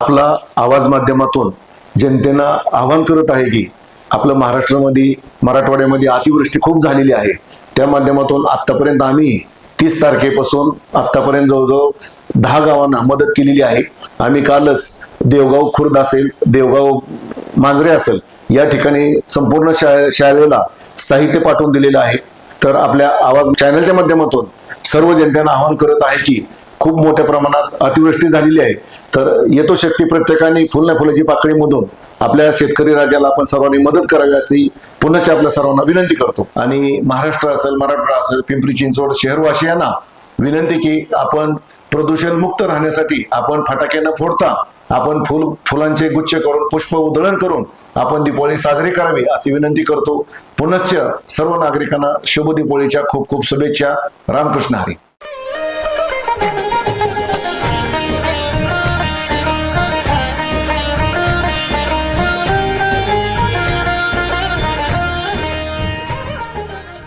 आपला आवाज माध्यमातून जनतेला आवाहन करत आहे की आपलं महाराष्ट्रामध्ये मराठवाड्यामध्ये अतिवृष्टी खूप झालेली आहे. त्या माध्यमातून आतापर्यंत आम्ही तीस तारखेपासून आतापर्यंत जवळजवळ दहा गावांना मदत केलेली आहे. आम्ही कालच देवगाव खुर्द असेल देवगाव मांजरे असेल या ठिकाणी संपूर्ण शाळे शाळेला साहित्य पाठवून दिलेलं आहे. तर आपल्या आवाज चॅनलच्या माध्यमातून सर्व जनतेनं आवाहन करत आहे की खूप मोठ्या प्रमाणात अतिवृष्टी झालेली आहे. तर येतो शक्ती प्रत्येकाने फुल ना फुलाची पाकळीमधून आपल्या शेतकरी राजाला आपण सर्वांनी मदत करावी अशी पुन्हा आपल्या सर्वांना विनंती करतो. आणि महाराष्ट्र असेल मराठवाडा असेल पिंपरी चिंचवड शहरवासियांना विनंती की आपण प्रदूषण मुक्त राहण्यासाठी आपण फटाके न फोडता आपण फुल फुलांचे गुच्छ करून पुष्प उधळण करून आपण दीपावली साजरी करावी अशी विनंती करतो. पुनश्च सर्व नागरिकांना शुभ दीपावलीच्या खूप खूप शुभेच्छा. रामकृष्ण हरी.